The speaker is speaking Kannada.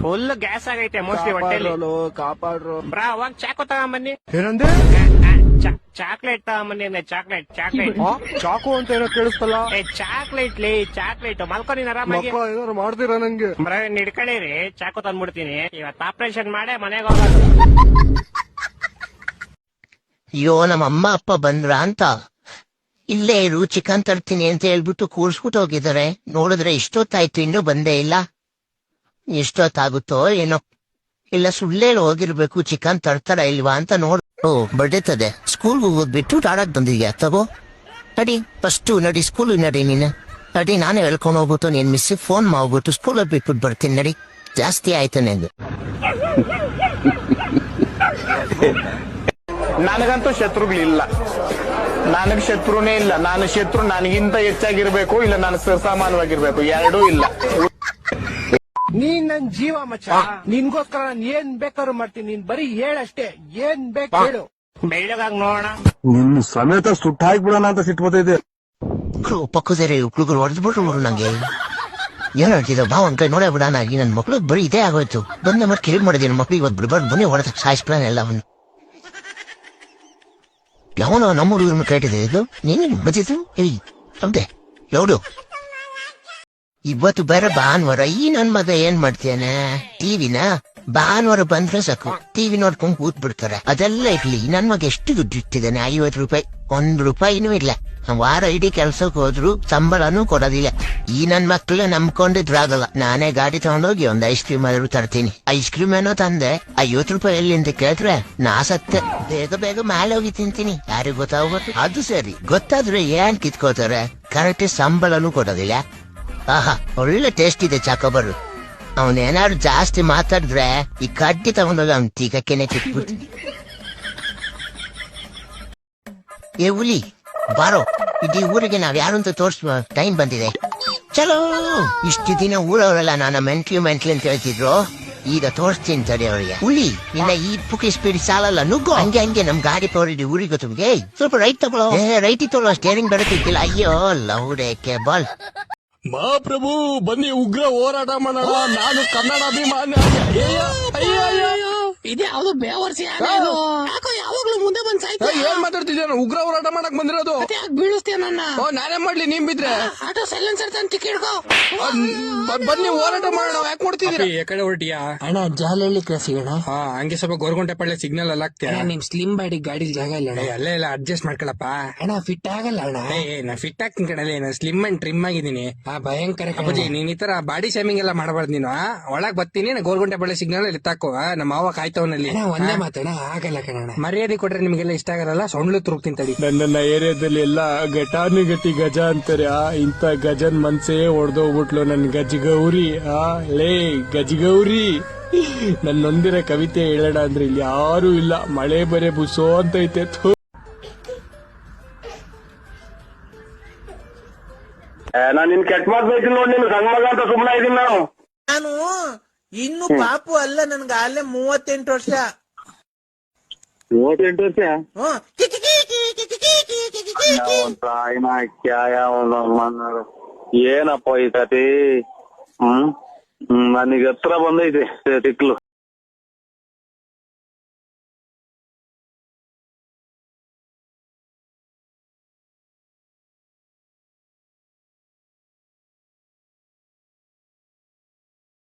ಫುಲ್ ಗ್ಯಾಸ್ ಆಗೈತೆ ಮೋಸ್ಟ್ಲಿ ಹೊಟ್ಟೆಲಿ. ಕಾಪಾಡ್ರು ಕಾಪಾಡ್ರು. ಬ್ರಾ ಅವಾಗ ಚಾಕು ತಗೊಂಬನ್ನಿ. ಏನಂದೆ? ಚಾಕ್ಲೇಟ್ ತಗೊಂಬನ್ನಿ ಅಂದ್ರೆ ಚಾಕ್ಲೇಟ್ ಚಾಕ್ಲೇಟ್. ಆ, ಚಾಕು ಅಂತ ಏನೋ ಕೇಳಿಸ್ತಲ್ಲ? ಏ ಚಾಕ್ಲೇಟ್ ಲೇ ಚಾಕ್ಲೇಟ್. ಮಲ್ಕೊ ನೀನ್ ಆರಾಮಾಗಿ. ಮಕ್ಕಳ ಏನಾರು ಮಾಡ್ತೀರಾ ನಂಗೆ? ಬ್ರಾ ಹಿಡ್ಕೊಳ್ಳಿರಿ ಚಾಕು ತಂದ್ಬಿಡ್ತೀನಿ. ಇವತ್ತು ಆಪರೇಷನ್ ಮಾಡೇ ಮನೆಗೆ ಹೋಗೋದು. ಅಯ್ಯೋ ನಮ್ಮ ಅಮ್ಮ ಅಪ್ಪ ಬಂದ್ರ ಅಂತ? ಇಲ್ಲೇ ಇರು ಚಿಕನ್ ತರ್ತೀನಿ ಅಂತ ಹೇಳ್ಬಿಟ್ಟು ಕೂರ್ಸ್ಬಿಟ್ಟು ಹೋಗಿದ್ದಾರೆ. ನೋಡಿದ್ರೆ ಇಷ್ಟೊತ್ತಾಯ್ತು ಇನ್ನೂ ಬಂದೇ ಇಲ್ಲ. ಎಷ್ಟೊತ್ತಾಗುತ್ತೋ ಏನೋ. ಇಲ್ಲ, ಸುಳ್ಳೇಳು ಹೋಗಿರ್ಬೇಕು, ಚಿಕನ್ ತರ್ತಾರ ಇಲ್ವಾ ಅಂತ ನೋಡ್. ಓ ಸ್ಕೂಲ್ ಸ್ಕೂಲ್ಗೆ ಹೋಗ್ಬಿಟ್ಟು ಟಾಡಕ್ ಬಂದಿದ್ಯಾ? ತಗೋ. ನಡಿ, ಫಸ್ಟು ನಡಿ ಸ್ಕೂಲ್ ನಡಿ ನೀನು. ನಡಿ, ನಾನೇ ಹೇಳ್ಕೊಂಡು ಹೋಗ್ಬಿಟ್ಟು ನೀನ್ ಮಿಸ್ ಫೋನ್ ಮಾಡ್ಬಿಟ್ಟು ಸ್ಕೂಲಲ್ಲಿ ಬಿಟ್ಬಿಟ್ಟು ಬರ್ತೀನಿ, ನಡಿ. ಜಾಸ್ತಿ ಆಯ್ತು ನಿಂದು. ನನಗಂತೂ ಶತ್ರುಗಳಿಲ್ಲ. ನನಗ್ ಶತ್ರುನೇ ಇಲ್ಲ. ನಾನು ಶತ್ರು, ನನಗಿಂತ ಹೆಚ್ಚಾಗಿರ್ಬೇಕು, ಇಲ್ಲ, ನಾನು ಸಮಾನವಾಗಿರ್ಬೇಕು ಎರಡೂ ಇಲ್ಲ. ನೀನ್ ನನ್ ಜೀವ ಮಚ್ಚ. ನಿನ್ಗೋಸ್ಕರ ನಾನು ಏನ್ ಬೇಕಾದ್ರೂ ಮಾಡ್ತೀನಿ. ನೀನ್ ಬರೀ ಹೇಳಷ್ಟೇ. ಏನ್ ಬೇಕು ಹೇಳು. ಬೆಳ್ಳಗಾಗಿ ನೋಡೋಣ. ನಿನ್ನ ಸಮೇತ ಸುಟ್ಟ ಹಾಕ್ಬಿಡೋಣ ಅಂತ ಸಿಟ್ಟು ಪಕ್ಕದೇ ಮಕ್ಕಳು ಪಕ್ಕದರೆ ಮಕ್ಳುಗಳು ಹೊಡೆದ್ಬಿಟ್ರು ನಂಗೆ. ಏನ್ ಹೇಳ್ತಿದ್ದ ಬಾ ಒಂದ್ ಕೈ ನೋಡೇ ಬಿಡೋಣ. ಈ ನನ್ ಮಕ್ಳು ಬರೀ ಇದೇ ಆಗೋಯ್ತು. ಬಂದ ಮತ್ತೆ ಕೇಳಿ ಮಾಡಿದೆ ನನ್ನ ಮಕ್ಳು ಇವತ್ತು ಬಿಡ್ಬಾರ್ದು ಬನ್ನಿ ಹೊಡೆದ ಸಾಯಿಸ್ಬಿಡೋಣ ಎಲ್ಲವನ್ನು. ಯಾವನೋ ನಮ್ಮ ಹುಡುಗರನ್ನು ಕೇಳಿದೆ ಇದು ನೀನು ಬಂದಿದ್ದು ಏಯ್ ಅಂತೆ ಯಾವ್ದು? ಇವತ್ತು ಬರ ಭಾನುವಾರ. ಈ ನನ್ ಮಗ ಏನ್ ಮಾಡ್ತೇನೆ? ಟಿವಿನ ಭಾನುವಾರ ಬಂದ್ರೆ ಸಾಕು. ಟಿವಿ ನೋಡ್ಕೊಂಡ್ ಕೂತ್ ಬಿಡ್ತಾರೆ ಅದೆಲ್ಲ ಇರ್ಲಿ. ನನ್ ಮಗ ಎಷ್ಟು ದುಡ್ಡು ಇಟ್ಟಿದ್ದಾನೆ? ಐವತ್ ರೂಪಾಯಿ. ಒಂದ್ ರೂಪಾಯಿನೂ ಇಲ್ಲ. ವಾರ ಇಡೀ ಕೆಲ್ಸಕ್ಕೆ ಹೋದ್ರು ಸಂಬಳನೂ ಕೊಡೋದಿಲ್ಲ. ಈ ನನ್ ಮಕ್ಳು ನಂಬ್ಕೊಂಡಿದ್ರಾಗಲ್ಲ ನಾನೇ ಗಾಡಿ ತಗೊಂಡೋಗಿ ಒಂದ್ ಐಸ್ ಕ್ರೀಮ್ ಆದ್ರೂ ತರ್ತೀನಿ. ಐಸ್ ಕ್ರೀಮ್ ಏನೋ ತಂದೆ. ಐವತ್ ರೂಪಾಯಿ ಎಲ್ಲಿ ಅಂತ ಕೇಳಿದ್ರೆ ನಾ ಸತ್ತೆ. ಬೇಗ ಬೇಗ ಮೇಲೆ ಹೋಗಿ ತಿಂತೀನಿ. ಯಾರಿಗೂ ಗೊತ್ತಾಗ್ಬೋದು ಅದು ಸರಿ. ಗೊತ್ತಾದ್ರೆ ಏನ್ ಕಿತ್ಕೋತಾರೆ? ಕರೆಕ್ಟ್ ಸಂಬಳನೂ ಕೊಡೋದಿಲ್ಲ. ಆಹಾ, ಒಳ್ಳೆ ಟೇಸ್ಟ್ ಇದೆ ಚಾಕೋಬರು. ಅವನೇನಾದ್ರು ಜಾಸ್ತಿ ಮಾತಾಡಿದ್ರೆ ಈ ಕಡ್ಡಿ ತಗೊಂಡೋಗ ಅವ್ನ ತೀಗಕ್ಕೇನೆ ಕಿತ್ಬಿಡ್ತೀನಿ ಏ, ಹುಲಿ, ಬಾರೋ. ಇಡೀ ಊರಿಗೆ ನಾವ್ ಯಾರು ಅಂತ ತೋರ್ಸುವ ಟೈಮ್ ಬಂದಿದೆ. ಚಲೋ! ಇಷ್ಟು ದಿನ ಊರವರೆಲ್ಲ ನಾನು ಮೆಂಟ್ಲಿ ಮೆಂಟ್ಲಿ ಅಂತ ಹೇಳ್ತಿದ್ರು. ಈಗ ತೋರಿಸ್ತೀನಿ ತಡಿ ಅವರಿಗೆ. ಹುಲಿ, ನಿನ್ನ ಈ ಪುಕಿ ಸ್ಪೀಡ್ ಸಾಲಲ್ಲ, ನುಗ್ಗು. ಹಂಗೆ ಹಂಗೆ ನಮ್ ಗಾಡಿ ಪವರ್ ಊರಿಗೆ ತುಂಬಿಗೆ ಸ್ವಲ್ಪ ರೈಟ್ ತಗೊಳ್ಳೋ ರೈಟ್ ತಗೊಳ್ಳೋ ಸ್ಟೇರಿಂಗ್ ಬರುತ್ತಿಲ್ಲ ಅಯ್ಯೋ, ಲೌಡೇಕೆ, ಬಾಲ್. ಮಹಾಪ್ರಭು ಬನ್ನಿ ಉಗ್ರ ಹೋರಾಟ ಮಾಡೋಣ. ನಾನು ಕನ್ನಡ ಅಭಿಮಾನಿ. ಇದ್ಯಾವ್ದು ಬೇವರ್ಸಿ ಆನೆ ಇದು. ಯಾವಾಗ್ಲೂ ಮುಂದೆ ಬಂದ್ ಸಾಯ್ತ ಏನ್ ಮಾತಾಡ್ತಿದ್ಯ? ಉಗ್ರ ಹೋರಾಟ ಮಾಡಕ್ ಬಂದಿರೋದು. ಯಾಕೆ ಬೀಳಿಸ್ತೀಯ ನನ್ನ? ಓ ನಾನೇ ಮಾಡ್ಲಿ ನೀನ್ ಬಿದ್ರೆ. ಆಟೋ ಸೈಲೆನ್ಸರ್ ತಂದು ತಿಕ್ಕಿಡ್ಕೋ ಬನ್ನಿ ಹೋರಾಟ ಮಾಡೋಣ. ಯಾಕೆ ಕೊಡ್ತಿದ್ದೀರಾ ಈ ಕಡೆ ಹೊರಟಿಯಾ? ಅಣ್ಣ ಜಾಲಹಳ್ಳಿ ಕ್ರಾಸಿಗಣ ಹಾ ಹಂಗೆ ಸ್ವಲ್ಪ ಗೋರ್ಗುಂಟೆ ಪಳ್ಳೆ ಸಿಗ್ನಲ್ ಎಲ್ಲ ಹಾಕ್ತೀಯ ಅಣ್ಣ ನಿಮ್ ಸ್ಲಿಮ್ ಬಾಡಿ ಗಾಡಿ ಜಾಗ ಇಲ್ಲ ಅಣ್ಣ. ಅಲ್ಲೇ ಇಲ್ಲ ಅಡ್ಜಸ್ಟ್ ಮಾಡ್ಕೊಳಪ್ಪ. ಅಣ್ಣ ಫಿಟ್ ಆಗಲ್ಲ ಅಣ್ಣ. ಏ ಏ, ನಾ ಫಿಟ್ ಆಗ್ತೀನಿ ಕಣಲೆ ನಾನು ಸ್ಲಿಮ್ ಅಂಡ್ ಟ್ರಿಮ್ ಆಗಿದ್ದೀನಿ. ಆ ಭಯಂಕರ. ಅಪ್ಪಾಜಿ ನೀನ್ ಈ ತರ ಬಾಡಿ ಶೇಮಿಂಗ್ ಎಲ್ಲ ಮಾಡಬಾರ್ದು ನೀನು ಆ? ಒಳಗ್ ಬರ್ತೀನಿ ನಾ ಗೋರ್ಗುಂಟೆ ಪಳ್ಳೆ ಸಿಗ್ನಲ್ ಅಲ್ಲಿ ತಾಕೋ ನಮ್ಮ ಮಾವ ಕಾಯ್ತವನಲ್ಲಿ. ಅಣ್ಣ ಒಂದೇ ಮಾತಣ್ಣ ಆಗಲ್ಲ ಕಣ ಮರ್ಯಾದೆ ಕೊಟ್ರೆ ನಿಮಗೆಲ್ಲ ಇಷ್ಟ ಆಗಲ್ಲ? ಸೊಂಡ್ಲು ತುರುಕ್ತೀನಿ ತಡಿ. ನನ್ನ ಏರಿಯಾದಲ್ಲಿ ಎಲ್ಲ ಘಟಾನುಘಟಿ ಗಜ ಅಂತಾರೆ. ಆ ಇಂತ ಗಜನ್ ಮನ್ಸೇ ಹೊಡೆದೋಗ್ಬಿಟ್ಲು ನನ್ ಗಜಗೌರಿ. ಆ ಲೇ ಗಜಗೌರಿ. ನನ್ನೊಂದಿರ ಕವಿತೆ ಹೇಳೋಣ ಅಂದ್ರೆ ಇಲ್ಲಿ ಯಾರು ಇಲ್ಲ. ಮಳೆ ಬರೆ ಬುಸೋ ಅಂತೈತೆ. ಥು. ನಾನ್ ನಿನ್ ಕೆಟ್ಟ ಮಾತ್ ಬೈತೀನಿ ನೋಡಿ ನಿನ್. ಸಣ್ಣ ಮಗ ಅಂತ ಸುಮ್ಮನೆ ಇದೀನಿ ನಾನು. ನಾನು ಇನ್ನು ಪಾಪು ಅಲ್ಲ. ನನ್ಗ ಅಲ್ಲೇ ಮೂವತ್ತೆಂಟು ವರ್ಷ. నోటి ఏంటి వచ్చా ఆయన క్యాయా ఉన్నాడు ಏನಪ್ಪ ಈ ಕತಿ ಹ್ಮ್ ನನಗೆ ಹತ್ರ ಬಂದೈತೆ ಸಿಕ್ಲು